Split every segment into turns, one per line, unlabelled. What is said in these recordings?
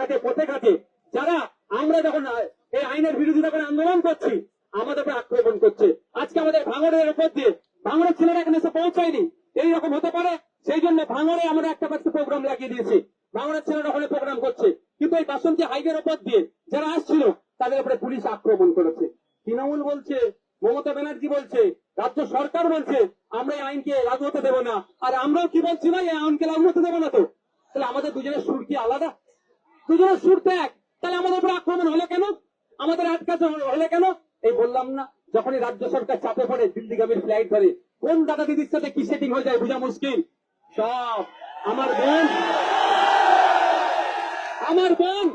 ঘাটে পথে ঘাটে যারা আমরা যখন এই আইনের বিরোধিতা করে আন্দোলন করছি, আমাদের উপর আক্রমণ করছে। আজকে আমাদের ভাঙড়ের উপর দিয়ে, ভাঙড়ের ছেলেরা এখানে এসে পৌঁছায়নি। এইরকম হতে পারে, সেই জন্য ভাঙড়ে আমরা একটা পাশে প্রোগ্রাম লাগিয়ে দিয়েছি। ভাঙড়ের ছেলেরা ওখানে প্রোগ্রাম করছে। কিন্তু এই বাসন্তী হাইওয়ের উপর দিয়ে যারা আসছিল, তাদের উপরে পুলিশ আক্রমণ করেছে। তৃণমূল বলছে, মমতা ব্যানার্জি বলছে, রাজ্য সরকার বলছে, আমরা এই আইনকে লাগু হতে দেবো না। আর আমরাও কি বলছি না এই আইনকে লাগু হতে দেবো না তো? তাহলে আমাদের দুজনের সুর কি আলাদা? দুজনের সুর তো তাহলে আমাদের উপরে আক্রমণ হলো কেন? আমাদের আটকাতে হলে কেন? এই বললাম না, যখনই রাজ্য সরকার চাপে পড়ে, দিল্লিগামীর ফ্লাইট ধরে, কোন দাদা দিদির সাথে কি সেটিং হয়ে যায় বোঝা মুশকিল। সব আমার বোন। আমার বোন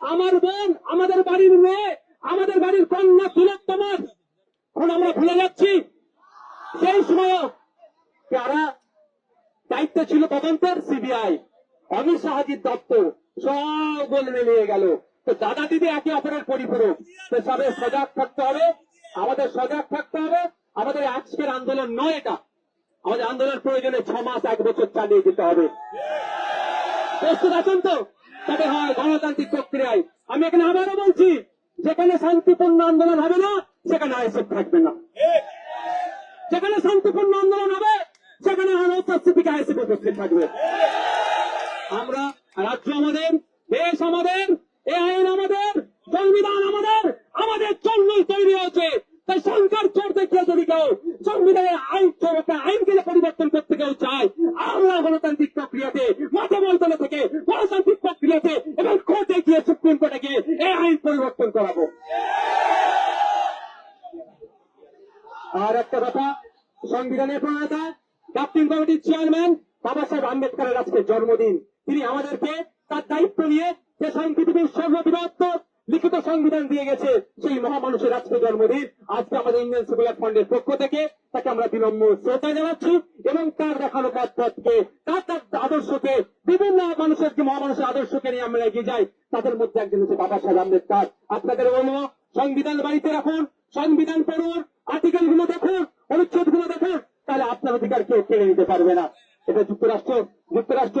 আমার বোন, আমাদের বাড়ির মেয়ে, আমাদের বাড়ির কন্যা তিলোত্তমার এখন আমরা ভুলে যাচ্ছি। সেই সময় কারা দায়িত্ব ছিল তদন্তের, সিবিআই অমিত শাহাজির দপ্তর সব বলে নিয়ে গেল। তো দাদা দিদি একে অপরের পরিপূরক। তো সবে সজাগ থাকতে হবে। আমাদের সজাগ থাকতে হবে। আমাদের আজকের আন্দোলন নয় এটা। আমাদের আন্দোলন প্রয়োজনে ছ মাস, এক বছর চালিয়ে যেতে হবে। প্রস্তুত আছেন তো? তবে হয় গণতান্ত্রিক প্রক্রিয়ায়। আমি এখানে আবারও বলছি, যেখানে শান্তিপূর্ণ আন্দোলন হবে না, সেখানে আইসব থাকবে না। যেখানে শান্তিপূর্ণ আন্দোলন হবে, সেখানে অনুপস্থিতিক আইসি উপস্থিত থাকবে। আমরা রাজ্য আমাদের দেশ আমাদের, এ আইন আমাদের, সংবিধান আমাদের আমাদের জন্যই তৈরি হয়েছে। তাই সংকার চোর দেখিয়ে যদি কেউ সংবিধানের আইন আইনকে পরিবর্তন করতে কেউ চায়, আমরা গণতান্ত্রিক প্রক্রিয়াতে মাঠে ময়দানে থেকে গণতান্ত্রিক প্রক্রিয়াতে এবং কোর্টে গিয়ে সুপ্রিম কোর্টে গিয়ে এই আইন পরিবর্তন করাবো। আর একটা কথা সংবিধানের প্রণেতা ড্রাফটিং কমিটির চেয়ারম্যান বাবা সাহেব আম্বেদকরের আজকে জন্মদিন। তিনি আমাদেরকে তার দায়িত্ব নিয়ে যে পৃথিবীর সর্ববৃহত্ত লিখিত সংবিধান দিয়ে গেছে, সেই মহামানুষের আজকে জন্মদিন, আজকে আমাদের ইন্ডিয়ান সেকুলার ফান্ডের পক্ষ থেকে তাকে আমরা বিনম্র শ্রদ্ধা জানাচ্ছি এবং তার দেখানো পথ পথকে, তার তার আদর্শকে, বিভিন্ন মানুষের যে মহামানুষের আদর্শকে নিয়ে আমরা এগিয়ে যাই, তাদের মধ্যে একজন হচ্ছে বাবা সাহেব আম্বেদকর। আপনাদের বলব, সংবিধান বাড়িতে রাখুন, সংবিধান পড়ুন আর্টিকেলগুলো দেখুন অনুচ্ছেদগুলো দেখুন, তাহলে আপনার অধিকার কেউ কেড়ে নিতে পারবে না। এটা যুক্তরাষ্ট্র যুক্তরাষ্ট্র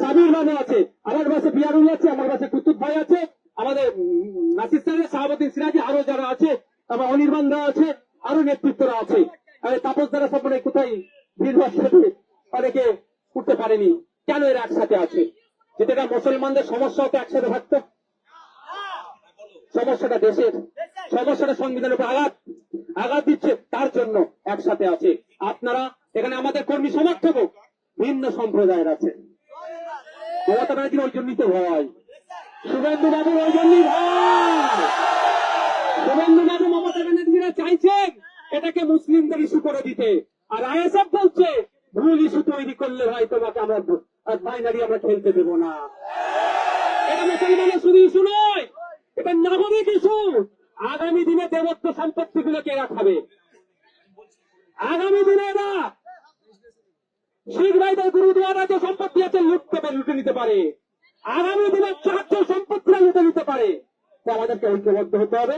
সাবির বাবু আছে, আমার কাছে বিয়ারুল আছে, আমার কাছে কুতুব ভাই আছে, আমাদের নাসির সাহেব, শাহাবুদ্দিন সিরাজি আরও যারা আছে আমার অনির্বাণ দা আছে, আরও নেতৃত্বরা আছে। তাপস দ্বারা সব মানে কোথায় ভিড় অনেকে উঠতে পারেনি। কেন এরা একসাথে আছে? যেটা মুসলমানদের সমস্যা হতো, একসাথে থাকতো? সমস্যাটা দেশের, সমস্যাটা সংবিধানের উপর আঘাত আঘাত দিচ্ছে, তার জন্য একসাথে আছে। আপনারা, এখানে আমাদের কর্মী সমর্থক ভিন্ন সম্প্রদায়ের আছে। মমতা ব্যানার্জির ওই জন্যই তো ভয় শুভেন্দু বাবুর ওই শুভেন্দু বাবু মমতা ব্যানার্জিরা চাইছেন এটাকে মুসলিমদের ইস্যু করে দিতে। আর আইএসএফ বলছে, ভুল ইস্যু তৈরি করলে ভাই তোমাকে আমরা বাইনারি আমরা খেলতে দেবো না। এটা মুসলমানের শুধু ইস্যু নয়, এটা নাগরিক ইস্যু। আগামী দিনে দেবত্ব সম্পত্তি গুলোকে এরা খাবে আগামী দিনে এরা শিখ ভাইদের গুরুদুয়ারা আছে লুটতে পারে লুটে নিতে পারে। আগামী দিনে সাহায্য সম্পত্তিরা লুটে নিতে পারে। তো আমাদেরকে ঐক্যবদ্ধ হতে হবে।